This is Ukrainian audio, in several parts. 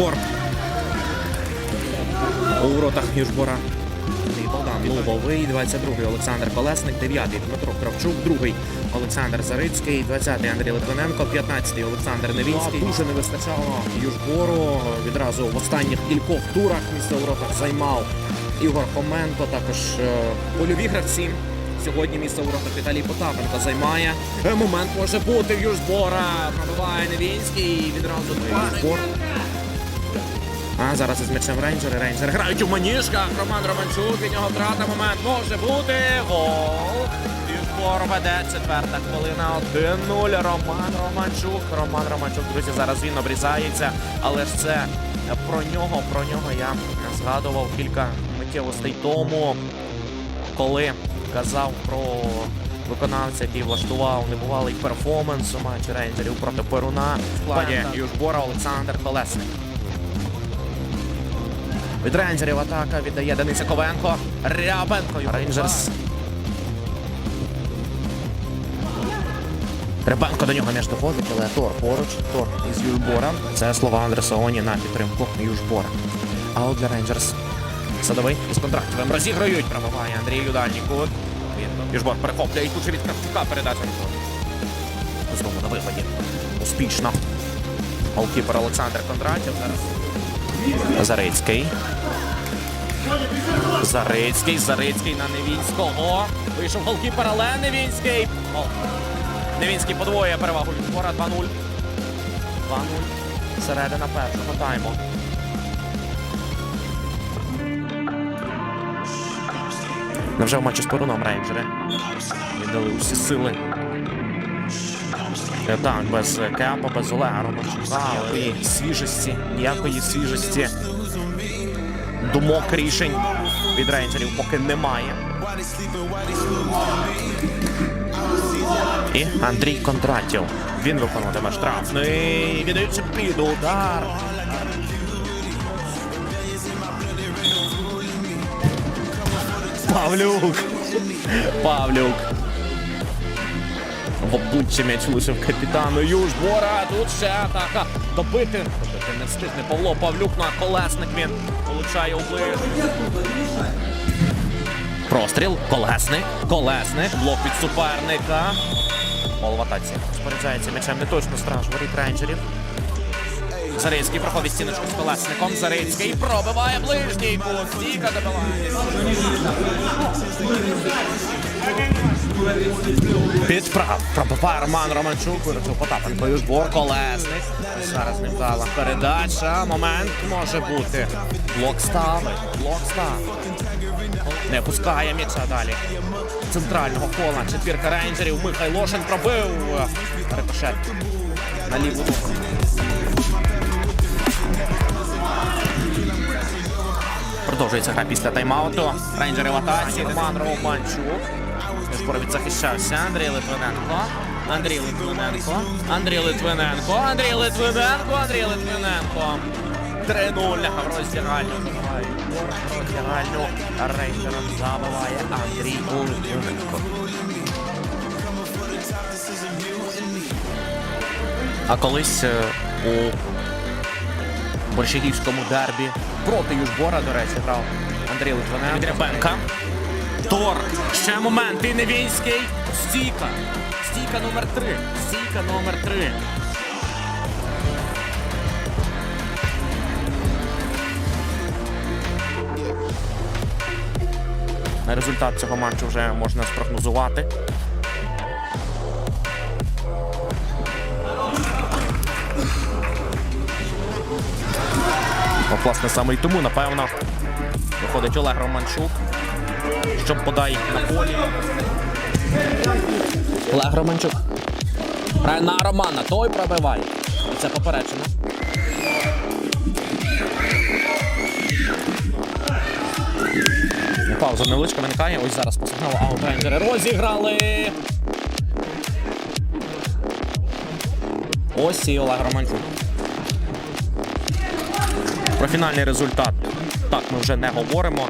Южбор. У воротах Южбора. Богдан Лубовий, 22-й Олександр Колесник, 9-й Дмитро Кравчук, 2-й Олександр Зарицький, 20-й Андрій Литвиненко, 15-й Олександр Невінський. Дуже не вистачало Южбору. Відразу в останніх кількох турах місце у воротах займав Ігор Хоменко, також е, польові гравці. Сьогодні місце у воротах Віталій Потапенко займає. Е, Момент може бути в Южбора. Пробиває Невінський. і Відразу Южбор. А зараз із м'ячем рейнджери. Рейнджери грають у маніжках. Роман Романчук. Від нього втрата. Момент може бути. Гол. Южбор веде. Четверта хвилина. 1-0. Роман Романчук. Роман Романчук, друзі, зараз він обрізається. Але ж це про нього, про нього я згадував кілька миттєвостей тому, коли казав про виконавця, який влаштував небувалий перформанс у матчі рейнджерів проти Перуна. В складі Южбора Олександр Колесник. Від рейнджерів атака віддає Денис Яковенко. Рябенко. Рейнджерс. Рябенко до нього не доходить, але Тор поруч. Тор із Южбора. Це слова Андреса Оні на підтримку Южбора. А от для Рейнджерс. Садовий із контрактовим розіграють. Пробиває Андрій Юдальний кут. Южбор перехоплює і тут же від Кравчука передача. Знову на виході. Успішно. Голкіпер Олександр Кондратів зараз. Зарицький. Зарицький, Зарицький на Невінського. Вийшов голкіпер, але Невінський. Гол. Невінський подвоює перевагу від Бора 2-0. 2-0. Середина першого тайму. Невже в матчі з Перуном рейнджери віддали усі сили. Е, Так, без Кепа, без Олега Романчука, але свіжості, ніякої свіжості. Думок рішень від рейнджерів поки немає. І Андрій Кондратів. Він виконуватиме штрафний. Віддається під удар. Павлюк. Павлюк. В обличчя м'яч лишив капітану Южбора. Тут ще атака. Добити. Добити не встигне Павло Павлюк на колесник. Він получає оближ. Простріл. Колесник. Колесник. Блок від суперника. Гол в атаці. Споряджається м'ячем не точно страж. Воріт рейнджерів. Зарицький проходить стіночку з колесником. Зарицький пробиває ближній кут. Добиває. Підправ. Пробиває Роман Романчук. Виручив Потапенко. Южбор. Колесник. Зараз невдала передача. Момент може бути. Блок ставить. Блок ставить. Не пускає м'яча далі. Центрального кола. Четвірка рейнджерів. Михайлошин пробив. Рикошет. На ліву ногу. Продовжується гра після тайм-ауту. Рейнджери в атаці. Роман Романчук. Скоро відзахищався. Андрій Литвиненко. Андрій Литвиненко. Андрій Литвиненко. Андрій Литвиненко. Андрій Литвиненко. 3-0 в роздягальню. Забиває роздягальню. Рейнджером забиває Андрій Литвиненко. А колись е, у Борщагівському дербі проти Южбора, до речі, грав Андрій Литвиненко. Від Торк. Ще момент. І Невінський. Стійка. Стійка номер 3. Стійка номер 3. Результат цього матчу вже можна спрогнозувати. От, власне, саме й тому, напевно, виходить Олег Романчук, щоб подай на полі. Олег Романчук. Грає на Романа, той пробиває. І це попереджено. Пауза невеличка виникає. Ось зараз по сигналу аутрейнджери розіграли. Ось і Олег Романчук. Про фінальний результат так ми вже не говоримо,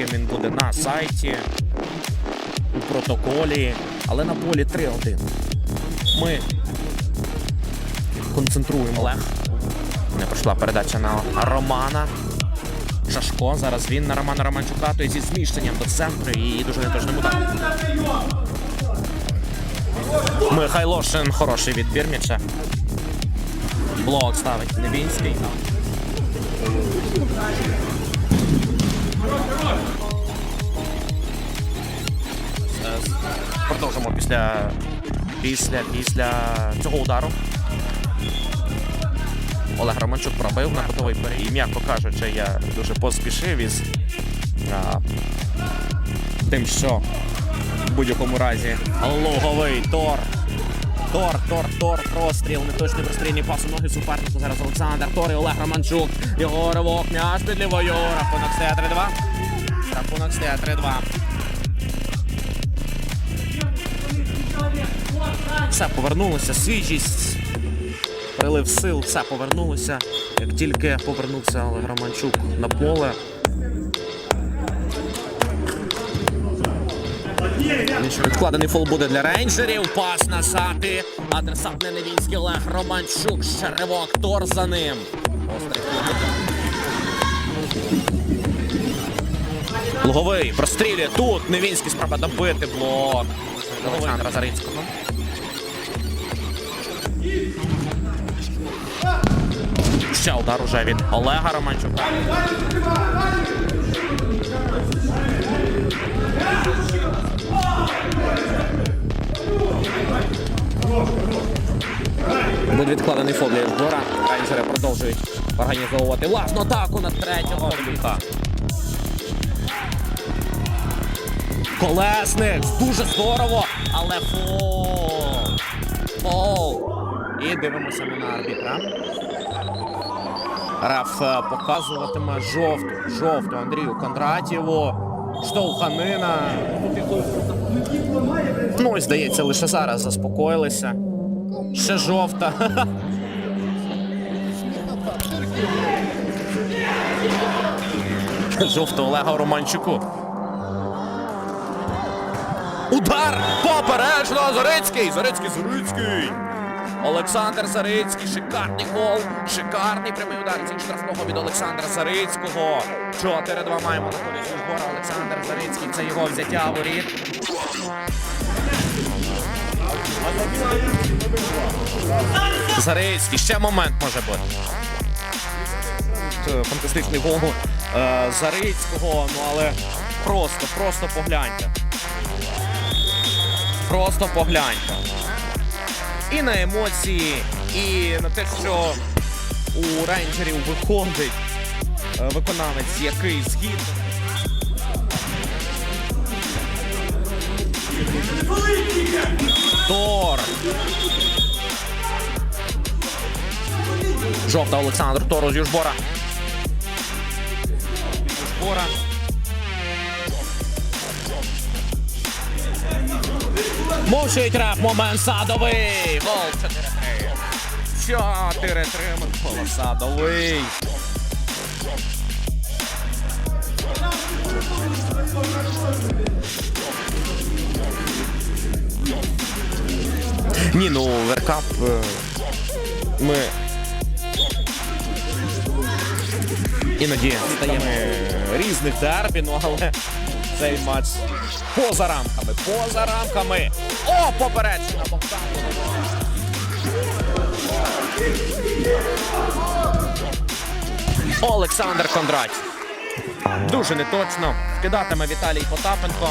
яким він буде на сайті, у протоколі, але на полі 3-1. Ми концентруємо Олег. Не пройшла передача на Романа. Шашко. Зараз він на Романа Романчука, той зі зміщенням до центру і дуже неточним ударом. Михайлошин хороший відбір м'яча. Блок ставить Невінський. Продовжимо після, після, після цього удару. Олег Романчук пробив на готовий перед. І, м'яко кажучи, я дуже поспішив із а, тим, що в будь-якому разі луговий тор. Тор, Тор, Тор, простріл, неточний прострільний пас у ноги супернику. Зараз Олександр Тор і Олег Романчук. Його ривок, м'яч під лівою. Рахунок стає 3-2. Рахунок стає 3-2. Все повернулося, свіжість, прилив сил, все повернулося. Як тільки повернувся Олег Романчук на поле. Відкладений фол буде для рейнджерів. Пас на сати. Адресат не Невінський Олег Романчук. Ще ривок Тор за ним. Острий Луговий прострілює тут. Невінський спроба добити блок. Олександра Зарицького. Ще удар уже від Олега Романчука. Буде відкладений фол для Євгора. Рейнджери продовжують організовувати власну атаку на третього Колесник! Дуже здорово! Але фол! Фол! І дивимося ми на арбітра. Раф е, показуватиме жовту, жовту Андрію Кондратєву. Штовханина. Ну, ось, здається, лише зараз заспокоїлися. Ще жовта. Жовта Олега Романчуку. Удар! Поперечно! Зарицький! Зарицький, Зарицький! Олександр Зарицький, шикарний гол, шикарний прямий удар зі штрафного від Олександра Зарицького. 4-2 маємо на користь Ужгора. Олександр Зарицький. Це його взяття воріт. Зарицький, ще момент може бути. Фантастичний гол е, Зарицького, ну але просто, просто погляньте. Просто погляньте. І на емоції, і на те, що у рейнджерів виходить е, виконавець, який згідно. Тор. Жовта Олександр Тору з Южбора. Южбора. Мовчить реф, момент садовий. Гол 4-3. 4-3 Микола Садовий. Ні, ну веркап е, ми іноді стаємо різних дербі, ну але цей матч поза рамками, поза рамками. О, попереджена. Олександр Кондратів. Дуже неточно. Кидатиме Віталій Потапенко.